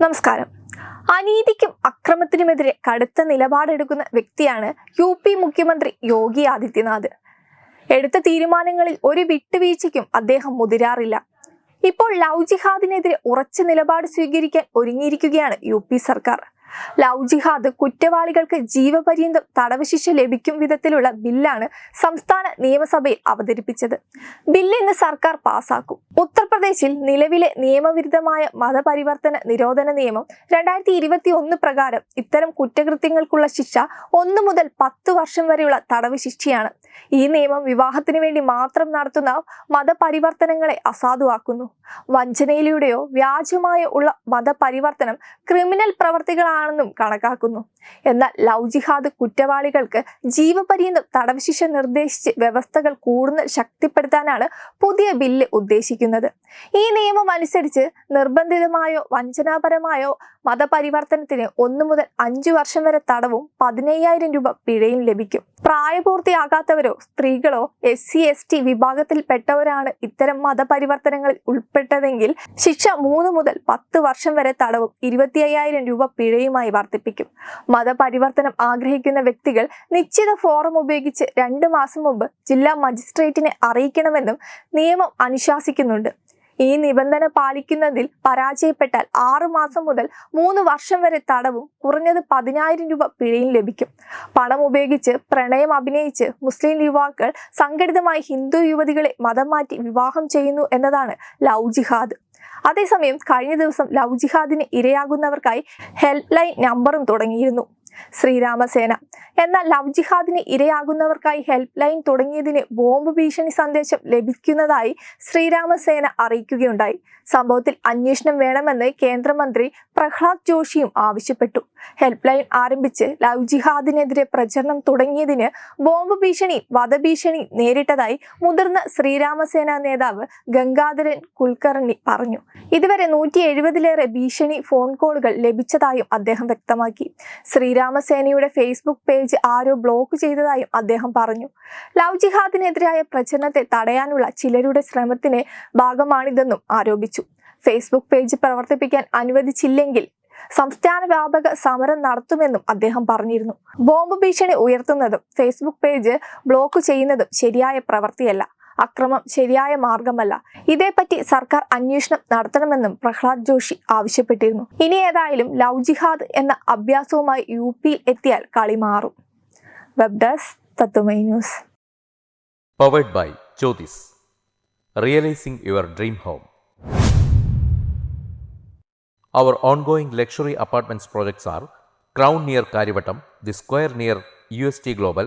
നമസ്കാരം. അനീതിക്കും അക്രമത്തിനുമെതിരെ കടുത്ത നിലപാടെടുക്കുന്ന വ്യക്തിയാണ് യു പി മുഖ്യമന്ത്രി യോഗി ആദിത്യനാഥ്. എടുത്ത തീരുമാനങ്ങളിൽ ഒരു വിട്ടുവീഴ്ചയ്ക്കും അദ്ദേഹം മുതിരാറില്ല. ഇപ്പോൾ ലവ് ജിഹാദിനെതിരെ ഉറച്ച നിലപാട് സ്വീകരിക്കാൻ ഒരുങ്ങിയിരിക്കുകയാണ് യു സർക്കാർ. ലവ് ജിഹാദ് കുറ്റവാളികൾക്ക് ജീവപര്യന്തം തടവ് ശിക്ഷ ലഭിക്കും വിധത്തിലുള്ള ബില്ലാണ് സംസ്ഥാന നിയമസഭയിൽ അവതരിപ്പിച്ചത്. ബില്ല് ഇന്ന് സർക്കാർ പാസാക്കും. ഉത്തർപ്രദേശിൽ നിലവിലെ നിയമവിരുദ്ധമായ മതപരിവർത്തന നിരോധന നിയമം രണ്ടായിരത്തി ഇരുപത്തി ഒന്ന് പ്രകാരം ഇത്തരം കുറ്റകൃത്യങ്ങൾക്കുള്ള ശിക്ഷ ഒന്നു മുതൽ പത്ത് വർഷം വരെയുള്ള തടവ് ശിക്ഷയാണ് ഈ നിയമം വിവാഹത്തിന് വേണ്ടി മാത്രം നടത്തുന്ന മതപരിവർത്തനങ്ങളെ അസാധുവാക്കുന്നു. വഞ്ചനയിലൂടെയോ വ്യാജമായോ ഉള്ള മതപരിവർത്തനം ക്രിമിനൽ പ്രവർത്തികളാണെന്നും കണക്കാക്കുന്നു. എന്നാൽ ലവ് ജിഹാദ് കുറ്റവാളികൾക്ക് ജീവപര്യന്തം തടവ് ശിക്ഷ നിർദ്ദേശിച്ച് വ്യവസ്ഥകൾ കൂടുതൽ ശക്തിപ്പെടുത്താനാണ് പുതിയ ബില്ല് ഉദ്ദേശിക്കുന്നത്. ഈ നിയമം അനുസരിച്ച് നിർബന്ധിതമായോ വഞ്ചനാപരമായോ മതപരിവർത്തനത്തിന് ഒന്നു മുതൽ അഞ്ചു വർഷം വരെ തടവും പതിനയ്യായിരം രൂപ പിഴയും ലഭിക്കും. പ്രായപൂർത്തിയാകാത്തവരോ സ്ത്രീകളോ എസ് സി എസ് ടി വിഭാഗത്തിൽപ്പെട്ടവരാണ് ഇത്തരം മതപരിവർത്തനങ്ങളിൽ ഉൾപ്പെട്ടതെങ്കിൽ ശിക്ഷ മൂന്ന് മുതൽ പത്ത് വർഷം വരെ തടവും ഇരുപത്തി അയ്യായിരം രൂപ പിഴയുമായി വർദ്ധിപ്പിക്കും. മതപരിവർത്തനം ആഗ്രഹിക്കുന്ന വ്യക്തികൾ നിശ്ചിത ഫോറം ഉപയോഗിച്ച് രണ്ട് മാസം മുമ്പ് ജില്ലാ മജിസ്ട്രേറ്റിനെ അറിയിക്കണമെന്നും നിയമം അനുശാസിക്കുന്നുണ്ട്. ഈ നിബന്ധന പാലിക്കുന്നതിൽ പരാജയപ്പെട്ടാൽ ആറു മാസം മുതൽ മൂന്ന് വർഷം വരെ തടവും കുറഞ്ഞത് പതിനായിരം രൂപ പിഴയും ലഭിക്കും. പണം ഉപയോഗിച്ച് പ്രണയം അഭിനയിച്ച് മുസ്ലിം യുവാക്കൾ സംഘടിതമായി ഹിന്ദു യുവതികളെ മതം മാറ്റി വിവാഹം ചെയ്യുന്നു എന്നതാണ് ലവ് ജിഹാദ്. അതേസമയം കഴിഞ്ഞ ദിവസം ലവ് ജിഹാദിന് ഇരയാകുന്നവർക്കായി ഹെൽപ്പ് ലൈൻ നമ്പറും തുടങ്ങിയിരുന്നു. ശ്രീരാമസേന. എന്നാൽ ലവ് ജിഹാദിന് ഇരയാകുന്നവർക്കായി ഹെൽപ്പ് ലൈൻ തുടങ്ങിയതിന് ബോംബ് ഭീഷണി സന്ദേശം ലഭിക്കുന്നതായി ശ്രീരാമസേന അറിയിക്കുകയുണ്ടായി. സംഭവത്തിൽ അന്വേഷണം വേണമെന്ന് കേന്ദ്രമന്ത്രി പ്രഹ്ലാദ് ജോഷിയും ആവശ്യപ്പെട്ടു. ഹെൽപ്പ് ലൈൻ ആരംഭിച്ച് ലവ് ജിഹാദിനെതിരെ പ്രചരണം തുടങ്ങിയതിന് ബോംബ് ഭീഷണി വധഭീഷണി നേരിട്ടതായി മുതിർന്ന ശ്രീരാമസേന നേതാവ് ഗംഗാധരൻ കുൽക്കർണി പറഞ്ഞു. ഇതുവരെ നൂറ്റി എഴുപതിലേറെ ഭീഷണി ഫോൺ കോളുകൾ ലഭിച്ചതായും അദ്ദേഹം വ്യക്തമാക്കി. ശ്രീരാമസേനയുടെ ഫേസ്ബുക്ക് പേജ് ആരോ ബ്ലോക്ക് ചെയ്തതായും അദ്ദേഹം പറഞ്ഞു. ലവ് ജിഹാദിനെതിരായ പ്രചരണത്തെ തടയാനുള്ള ചിലരുടെ ശ്രമത്തിന് ഭാഗമാണിതെന്നും ആരോപിച്ചു. ഫേസ്ബുക്ക് പേജ് പ്രവർത്തിപ്പിക്കാൻ അനുവദിച്ചില്ലെങ്കിൽ സംസ്ഥാന വ്യാപക സമരം നടത്തുമെന്നും അദ്ദേഹം പറഞ്ഞിരുന്നു. ബോംബ് ഭീഷണി ഉയർത്തുന്നതും ഫേസ്ബുക്ക് പേജ് ബ്ലോക്ക് ചെയ്യുന്നതും ശരിയായ പ്രവൃത്തിയല്ല. അക്രമം ശരിയായ മാർഗമല്ല. ഇതേപ്പറ്റി സർക്കാർ അന്വേഷണം നടത്തണമെന്നും പ്രഹ്ലാദ് ജോഷി ആവശ്യപ്പെട്ടിരുന്നു. ഇനി ഏതായാലും ലവ് ജിഹാദ് എന്ന അഭ്യാസവുമായി യു പിയിൽ എത്തിയാൽ കളി മാറും. Web desk Tatwamayi news. Powered by Jyothis realising your dream home Our ongoing luxury apartments projects are Crown near Karivattam, The Square near UST Global,